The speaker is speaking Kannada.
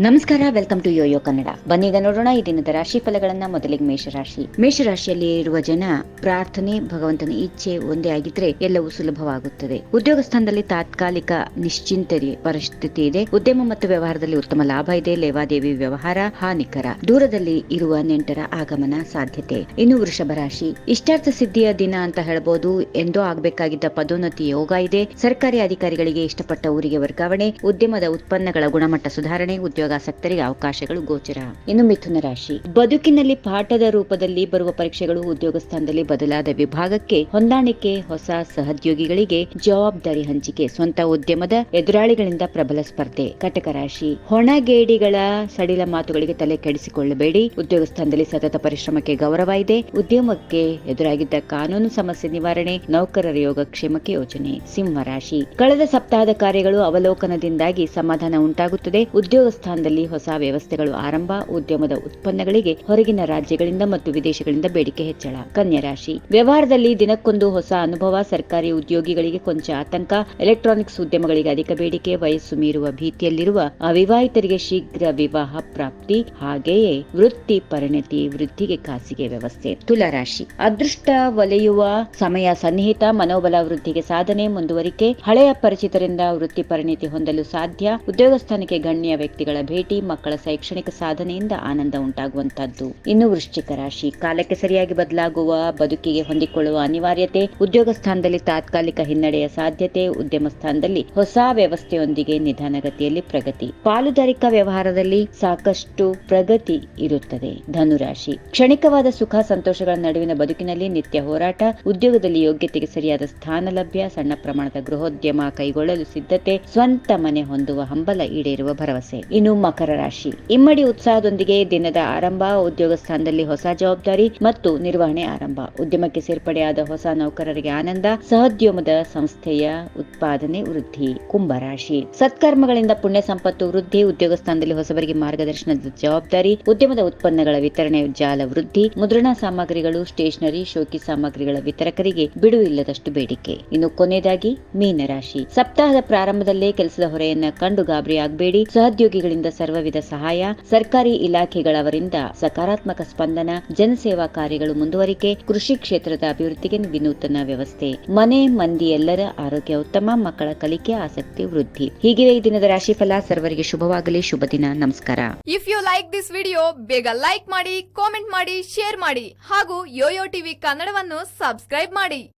ನಮಸ್ಕಾರ ವೆಲ್ಕಮ್ ಟು ಯೋಯೋ ಕನ್ನಡ ಬನ್ನೀಗ ನೋಡೋಣ, ಈ ದಿನದ ರಾಶಿ ಫಲಗಳನ್ನ ಮೊದಲಿಗೆ ಮೇಷರಾಶಿ. ಮೇಷರಾಶಿಯಲ್ಲಿ ಇರುವ ಜನ ಪ್ರಾರ್ಥನೆ, ಭಗವಂತನ ಇಚ್ಛೆ ಒಂದೇ ಆಗಿದ್ರೆ ಎಲ್ಲವೂ ಸುಲಭವಾಗುತ್ತದೆ. ಉದ್ಯೋಗ ಸ್ಥಾನದಲ್ಲಿ ತಾತ್ಕಾಲಿಕ ನಿಶ್ಚಿಂತೆ ಪರಿಸ್ಥಿತಿ ಇದೆ. ಉದ್ಯಮ ಮತ್ತು ವ್ಯವಹಾರದಲ್ಲಿ ಉತ್ತಮ ಲಾಭ ಇದೆ. ಲೇವಾದೇವಿ ವ್ಯವಹಾರ ಹಾನಿಕರ. ದೂರದಲ್ಲಿ ಇರುವ ನೆಂಟರ ಆಗಮನ ಸಾಧ್ಯತೆ. ಇನ್ನು ವೃಷಭ ರಾಶಿ. ಇಷ್ಟಾರ್ಥ ಸಿದ್ಧಿಯ ದಿನ ಅಂತ ಹೇಳಬಹುದು ಎಂದೋ ಆಗಬೇಕಾಗಿದ್ದ ಪದೋನ್ನತಿ ಯೋಗ ಇದೆ. ಸರ್ಕಾರಿ ಅಧಿಕಾರಿಗಳಿಗೆ ಇಷ್ಟಪಟ್ಟ ಊರಿಗೆ ವರ್ಗಾವಣೆ. ಉದ್ಯಮದ ಉತ್ಪನ್ನಗಳ ಗುಣಮಟ್ಟ ಸುಧಾರಣೆ. ಉದ್ಯೋಗಾಸಕ್ತರಿಗೆ ಅವಕಾಶಗಳು ಗೋಚರ. ಇನ್ನು ಮಿಥುನ ರಾಶಿ. ಬದುಕಿನಲ್ಲಿ ಪಾಠದ ರೂಪದಲ್ಲಿ ಬರುವ ಪರೀಕ್ಷೆಗಳು ಉದ್ಯೋಗ ಸ್ಥಾನದಲ್ಲಿ ಬದಲಾದ ವಿಭಾಗಕ್ಕೆ ಹೊಂದಾಣಿಕೆ ಹೊಸ ಸಹೋದ್ಯೋಗಿಗಳಿಗೆ ಜವಾಬ್ದಾರಿ ಹಂಚಿಕೆ, ಸ್ವಂತ ಉದ್ಯಮದ ಎದುರಾಳಿಗಳಿಂದ ಪ್ರಬಲ ಸ್ಪರ್ಧೆ. ಕಟಕ ರಾಶಿ. ಹೊಣಗೇಡಿಗಳ ಸಡಿಲ ಮಾತುಗಳಿಗೆ ತಲೆ ಕೆಡಿಸಿಕೊಳ್ಳಬೇಡಿ. ಉದ್ಯೋಗ ಸ್ಥಾನದಲ್ಲಿ ಸತತ ಪರಿಶ್ರಮಕ್ಕೆ ಗೌರವ ಇದೆ. ಉದ್ಯಮಕ್ಕೆ ಎದುರಾಗಿದ್ದ ಕಾನೂನು ಸಮಸ್ಯೆ ನಿವಾರಣೆ, ನೌಕರರ ಯೋಗಕ್ಷೇಮಕ್ಕೆ ಯೋಜನೆ. ಸಿಂಹ ರಾಶಿ. ಕಳೆದ ಸಪ್ತಾಹದ ಕಾರ್ಯಗಳು ಅವಲೋಕನದಿಂದಾಗಿ ಸಮಾಧಾನ ಉಂಟಾಗುತ್ತದೆ. ಉದ್ಯೋಗ ಸ್ಥಾನದಲ್ಲಿ ಹೊಸ ವ್ಯವಸ್ಥೆಗಳು ಆರಂಭ. ಉದ್ಯಮದ ಉತ್ಪನ್ನಗಳಿಗೆ ಹೊರಗಿನ ರಾಜ್ಯಗಳಿಂದ ಮತ್ತು ವಿದೇಶಗಳಿಂದ ಬೇಡಿಕೆ ಹೆಚ್ಚಳ. ಕನ್ಯಾ ರಾಶಿ. ವ್ಯವಹಾರದಲ್ಲಿ ದಿನಕ್ಕೊಂದು ಹೊಸ ಅನುಭವ. ಸರ್ಕಾರಿ ಉದ್ಯೋಗಿಗಳಿಗೆ ಕೊಂಚ ಆತಂಕ. ಎಲೆಕ್ಟ್ರಾನಿಕ್ಸ್ ಉದ್ಯಮಗಳಿಗೆ ಅಧಿಕ ಬೇಡಿಕೆ. ವಯಸ್ಸು ಮೀರುವ ಭೀತಿಯಲ್ಲಿರುವ ಅವಿವಾಹಿತರಿಗೆ ಶೀಘ್ರ ವಿವಾಹ ಪ್ರಾಪ್ತಿ. ಹಾಗೆಯೇ ವೃತ್ತಿ ಪರಿಣತಿ, ವೃದ್ಧಿಗೆ ಖಾಸಗಿ ವ್ಯವಸ್ಥೆ. ತುಲಾರಾಶಿ ಅದೃಷ್ಟ ಒಲೆಯುವ ಸಮಯ ಸನ್ನಿಹಿತ. ಮನೋಬಲ ವೃದ್ಧಿಗೆ ಸಾಧನೆ, ಮುಂದುವರಿಕೆ. ಹಳೆಯ ಪರಿಚಿತರಿಂದ ವೃತ್ತಿ ಪರಿಣಿತಿ ಹೊಂದಲು ಸಾಧ್ಯ. ಉದ್ಯೋಗ ಸ್ಥಾನಕ್ಕೆ ಗಣ್ಯ ವ್ಯಕ್ತಿಗಳ ಭೇಟಿ ಮಕ್ಕಳ ಶೈಕ್ಷಣಿಕ ಸಾಧನೆಯಿಂದ ಆನಂದ ಉಂಟಾಗುವಂತಹದ್ದು ಇನ್ನು ವೃಶ್ಚಿಕ ರಾಶಿ. ಕಾಲಕ್ಕೆ ಸರಿಯಾಗಿ ಬದಲಾಗುವ, ಬದುಕಿಗೆ ಹೊಂದಿಕೊಳ್ಳುವ ಅನಿವಾರ್ಯತೆ, ಉದ್ಯೋಗ ಸ್ಥಾನದಲ್ಲಿ ತಾತ್ಕಾಲಿಕ ಹಿನ್ನಡೆಯ ಸಾಧ್ಯತೆ, ಉದ್ಯಮ ಸ್ಥಾನದಲ್ಲಿ ಹೊಸ ವ್ಯವಸ್ಥೆಯೊಂದಿಗೆ ನಿಧಾನಗತಿಯಲ್ಲಿ ಪ್ರಗತಿ. ಪಾಲುದಾರಿಕಾ ವ್ಯವಹಾರದಲ್ಲಿ ಸಾಕಷ್ಟು ಪ್ರಗತಿ ಇರುತ್ತದೆ. ಧನುರಾಶಿ. ಕ್ಷಣಿಕವಾದ ಸುಖ, ಸಂತೋಷಗಳ ನಡುವಿನ ಬದುಕಿನಲ್ಲಿ ನಿತ್ಯ ಹೋರಾಟ, ಉದ್ಯೋಗದಲ್ಲಿ ಯೋಗ್ಯತೆಗೆ ಸರಿಯಾದ ಸ್ಥಾನ ಲಭ್ಯ, ಸಣ್ಣ ಪ್ರಮಾಣದ ಗೃಹೋದ್ಯಮ ಕೈಗೊಳ್ಳಲು ಸಿದ್ಧತೆ, ಸ್ವಂತ ಮನೆ ಹೊಂದುವ ಹಂಬಲ ಈಡೇರುವ ಭರವಸೆ. ಇನ್ನು ಮಕರ ರಾಶಿ. ಇಮ್ಮಡಿ ಉತ್ಸಾಹದೊಂದಿಗೆ ದಿನದ ಆರಂಭ, ಉದ್ಯೋಗ ಸ್ಥಾನದಲ್ಲಿ ಹೊಸ ಜವಾಬ್ದಾರಿ ಮತ್ತು ನಿರ್ವಹಣೆ ಆರಂಭ. ಉದ್ಯಮಕ್ಕೆ ಸೇರ್ಪಡೆಯಾದ ಹೊಸ ನೌಕರರಿಗೆ ಆನಂದ, ಸಹೋದ್ಯಮದ ಸಂಸ್ಥೆಯ ಉತ್ಪಾದನೆ ವೃದ್ಧಿ ಕುಂಭರಾಶಿ ಸತ್ಕರ್ಮಗಳಿಂದ ಪುಣ್ಯ ಸಂಪತ್ತು ವೃದ್ಧಿ, ಉದ್ಯೋಗ ಸ್ಥಾನದಲ್ಲಿ ಹೊಸಬರಿಗೆ ಮಾರ್ಗದರ್ಶನದ ಜವಾಬ್ದಾರಿ, ಉದ್ಯಮದ ಉತ್ಪನ್ನಗಳ ವಿತರಣೆ, ಜಾಲ ವೃದ್ಧಿ, ಮುದ್ರಣ ಸಾಮಗ್ರಿಗಳು, ಸ್ಟೇಷನರಿ, ಶೋಕಿ ಸಾಮಗ್ರಿಗಳ ವಿತರಕರಿಗೆ ಬಿಡುವು ಇಲ್ಲದಷ್ಟು ಬೇಡಿಕೆ. ಇನ್ನು ಕೊನೆಯದಾಗಿ ಮೀನರಾಶಿ. ಸಪ್ತಾಹದ ಪ್ರಾರಂಭದಲ್ಲೇ ಕೆಲಸದ ಹೊರೆಯನ್ನ ಕಂಡು ಗಾಬರಿ ಆಗಬೇಡಿ ಸಹೋದ್ಯೋಗಿಗಳಿಂದ ಸರ್ವವಿಧ ಸಹಾಯ, ಸರ್ಕಾರಿ ಇಲಾಖೆಗಳವರಿಂದ ಸಕಾರಾತ್ಮಕ ಸ್ಪಂದನ, ಜನಸೇವಾ ಕಾರ್ಯಗಳು ಮುಂದುವರಿಕೆ, ಕೃಷಿ ಕ್ಷೇತ್ರದ ಅಭಿವೃದ್ಧಿಗೆ ವಿನೂತನ ವ್ಯವಸ್ಥೆ. ಮನೆ, ಮಂದಿ ಎಲ್ಲರ ಆರೋಗ್ಯ ಉತ್ತಮ, ಮಕ್ಕಳ ಕಲಿಕೆ, ಆಸಕ್ತಿ, ವೃದ್ಧಿ. ಹೀಗಿವೆ ಈ ದಿನದ ರಾಶಿಫಲ. ಸರ್ವರಿಗೆ ಶುಭವಾಗಲಿ, ಶುಭ ದಿನ. ನಮಸ್ಕಾರ. If you like this video ಬೇಗ ಲೈಕ್ ಮಾಡಿ ಕಾಮೆಂಟ್ ಮಾಡಿ ಶೇರ್ ಮಾಡಿ ಹಾಗೂ ಯೋಯೋ ಟಿವಿ ಕನ್ನಡವನ್ನು ಸಬ್ಸ್ಕ್ರೈಬ್ ಮಾಡಿ.